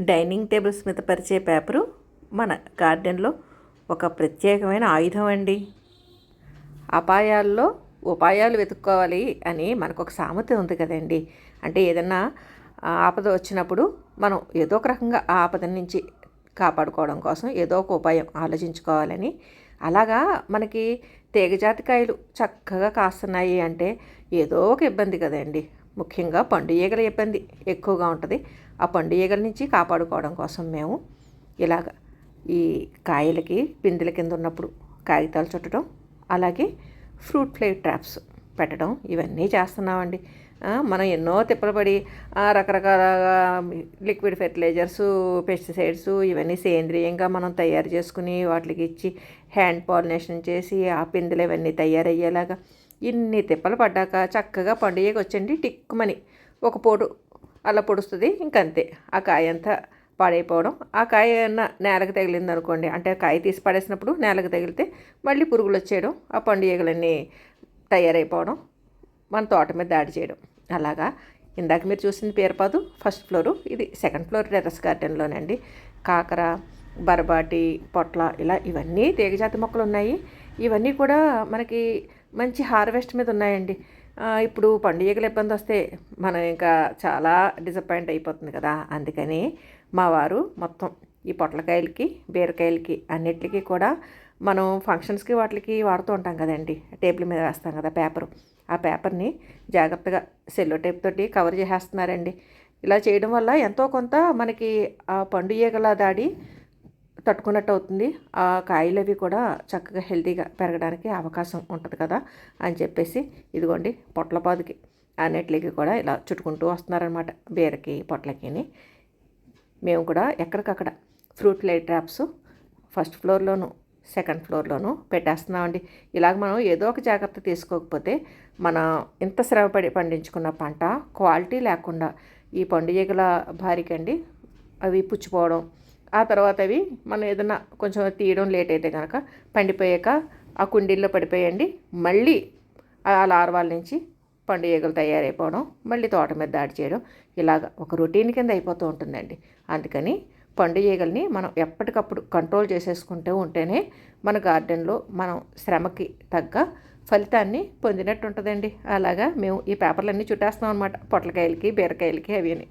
Dining tables మీద పరిచే paper మన గార్డెన్లో ఒక ప్రత్యేకమైన ఆయుధం అండి. అపాయాల్లో ఉపాయాలు వెతుక్కోవాలి అని మనకు ఒక సామెత ఉంది కదండి. అంటే ఏదన్నా ఆపద వచ్చినప్పుడు మనం ఏదో ఒక రకంగా ఆ ఆపద నుంచి కాపాడుకోవడం కోసం ఏదో ఒక ఉపాయం ఆలోచించుకోవాలని అలాగా మనకి తీగజాతికాయలు చక్కగా కాస్తున్నాయి అంటే ఏదో ఒక ఇబ్బంది కదండి. ముఖ్యంగా పండు ఈగల ఇబ్బంది ఎక్కువగా ఉంటుంది. ఆ పండు ఈగల నుంచి కాపాడుకోవడం కోసం మేము ఇలాగ ఈ కాయలకి పిందెల కింద ఉన్నప్పుడు కాగితాలు చుట్టడం అలాగే ఫ్రూట్ ఫ్లై ట్రాప్స్ పెట్టడం ఇవన్నీ చేస్తున్నామండి. మనం ఎన్నో తిప్పలు పడి రకరకాల లిక్విడ్ ఫెర్టిలైజర్స్ పెస్టిసైడ్స్ ఇవన్నీ సేంద్రియంగా మనం తయారు చేసుకుని వాటికి ఇచ్చి హ్యాండ్ పాలినేషన్ చేసి ఆ పిందెలు ఇవన్నీ తయారయ్యేలాగా ఇన్ని తిప్పలు పడ్డాక చక్కగా పండుగకి వచ్చండి టిక్కుమని. ఒక పొడు అలా పొడుస్తుంది ఇంకంతే. ఆ కాయ అంతా పాడైపోవడం ఆ కాయ నేలకు తగిలింది అనుకోండి అంటే కాయ తీసి పడేసినప్పుడు నేలకు తగిలితే మళ్ళీ పురుగులు వచ్చేయడం ఆ పండుగలన్నీ తయారైపోవడం మన తోట మీద దాడి చేయడం. అలాగా. ఇందాక మీరు చూసింది పేరుపాదు ఫస్ట్ ఫ్లోరు. ఇది సెకండ్ ఫ్లోర్ టెర్రస్ గార్డెన్లోనండి కాకర బరబాటి పొట్ల ఇలా ఇవన్నీ తీగజాతి మొక్కలు ఉన్నాయి. ఇవన్నీ కూడా మనకి మంచి హార్వెస్ట్ మీద ఉన్నాయండి. ఇప్పుడు పండుగలు ఇబ్బంది వస్తే మనం ఇంకా చాలా డిసప్పాయింట్ అయిపోతుంది కదా. అందుకని మా వారు మొత్తం ఈ పొట్లకాయలకి బీరకాయలకి అన్నిటికీ కూడా మనం ఫంక్షన్స్కి వాటికి వాడుతూ ఉంటాం కదండి. టేబుల్ మీద వేస్తాం కదా పేపరు. ఆ పేపర్ని జాగ్రత్తగా సెల్లో టేప్ తోటి కవర్ చేసేస్తున్నారండి. ఇలా చేయడం వల్ల ఎంతో కొంత మనకి ఆ పండు ఈగల దాడి తట్టుకున్నట్టు అవుతుంది. ఆ కాయలు అవి కూడా చక్కగా హెల్తీగా పెరగడానికి అవకాశం ఉంటుంది కదా అని చెప్పేసి ఇదిగోండి పొట్లపాదుకి అన్నిటికి కూడా ఇలా చుట్టుకుంటూ వస్తున్నారనమాట బీరకి పొట్లకిని. మేము కూడా ఎక్కడికక్కడ ఫ్రూట్ లైట్ ట్రాప్స్ ఫస్ట్ ఫ్లోర్లోనూ సెకండ్ ఫ్లోర్లోనూ పెట్టేస్తున్నామండి. ఇలాగ మనం ఏదో ఒక జాగ్రత్త తీసుకోకపోతే మన ఇంత శ్రమపడి పండించుకున్న పంట క్వాలిటీ లేకుండా ఈ పండుగల భారీకండి అవి పుచ్చిపోవడం. ఆ తర్వాత అవి మనం ఏదైనా కొంచెం తీయడం లేట్ అయితే కనుక పండిపోయాక ఆ కుండీల్లో పడిపోయండి. మళ్ళీ ఆ లార్వాల నుంచి పండు ఈగలు తయారైపోవడం మళ్ళీ తోట మీద దాడి చేయడం ఇలాగ ఒక రొటీన్ కింద అయిపోతూ ఉంటుందండి. అందుకని పండు ఈగల్ని మనం ఎప్పటికప్పుడు కంట్రోల్ చేసేసుకుంటూ ఉంటేనే మన గార్డెన్లో మనం శ్రమకి తగ్గ ఫలితాన్ని పొందినట్టు ఉంటుందండి అలాగా మేము ఈ పేపర్లన్నీ చుట్టేస్తాం అనమాట పొట్లకాయలకి బీరకాయలకి అవి అని.